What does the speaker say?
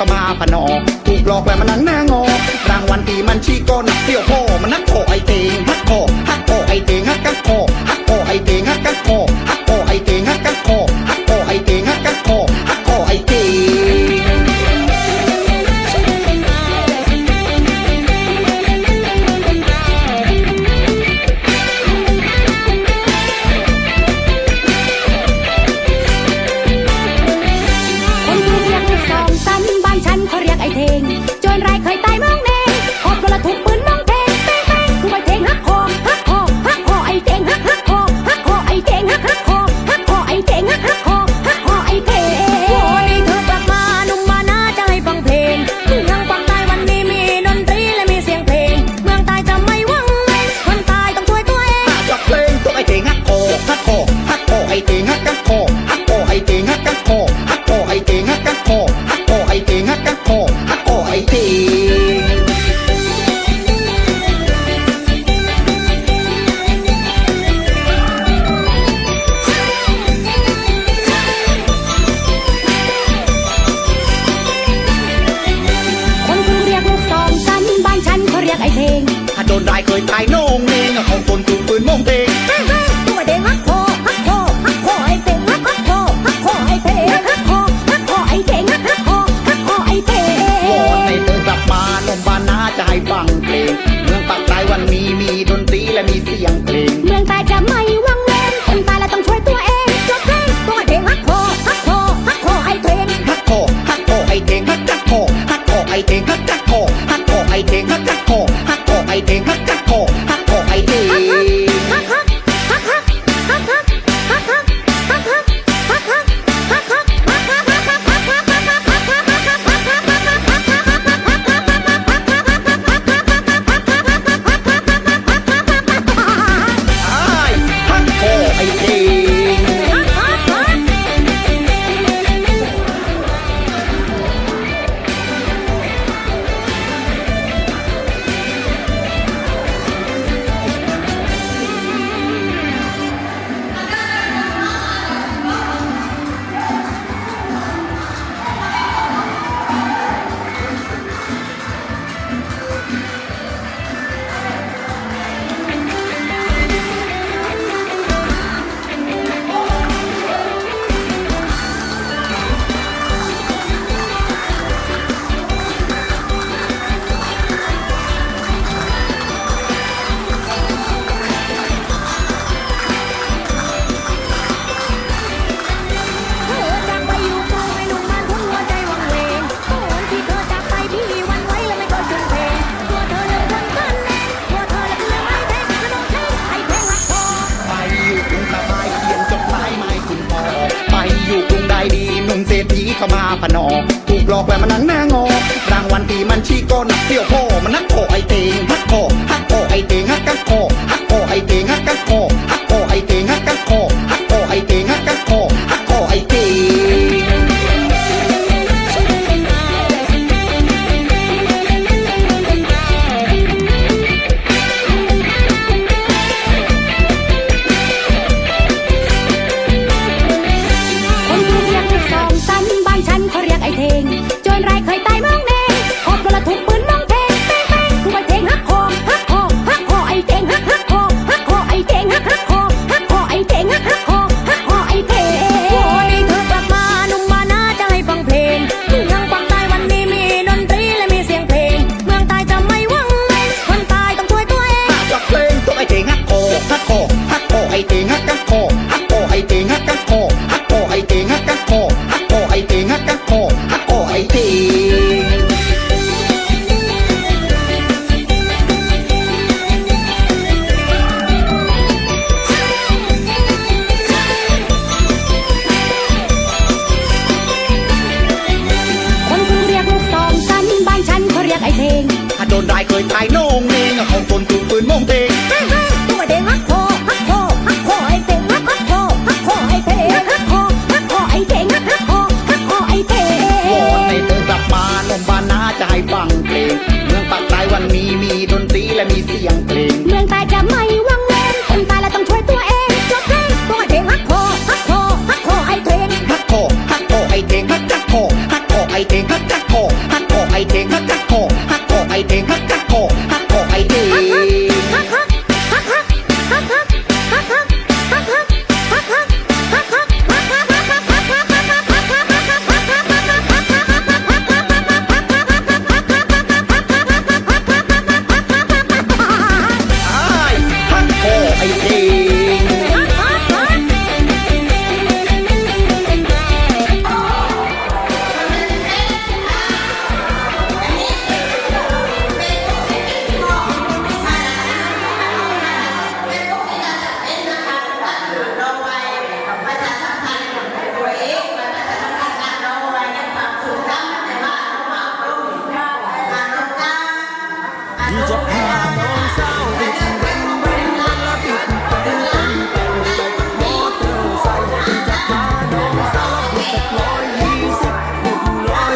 ข้ามาพนอถูกหลอกแหวมันนั่งหน้างอรางวัลตีมันชี้ก้นเปี้ยวโพมันนักโคไอเตงฮักโคฮักโคไอเตงฮักกักโคฮักโคไอเตงฮักกักโคฮักโคไอเตงฮัก นอถูกหลอกแบบมันนั่งหน้างอรางวัลตีมันชี้ก้นเที่ยวโอมันนักโอไอเตงฮักโอฮักโอไอเตงฮักกักโอฮักโอไอเตงฮักกักโอฮักโอไอเตงฮักกักโอ โดนได้เคยตายโองเนงห้องคน 이제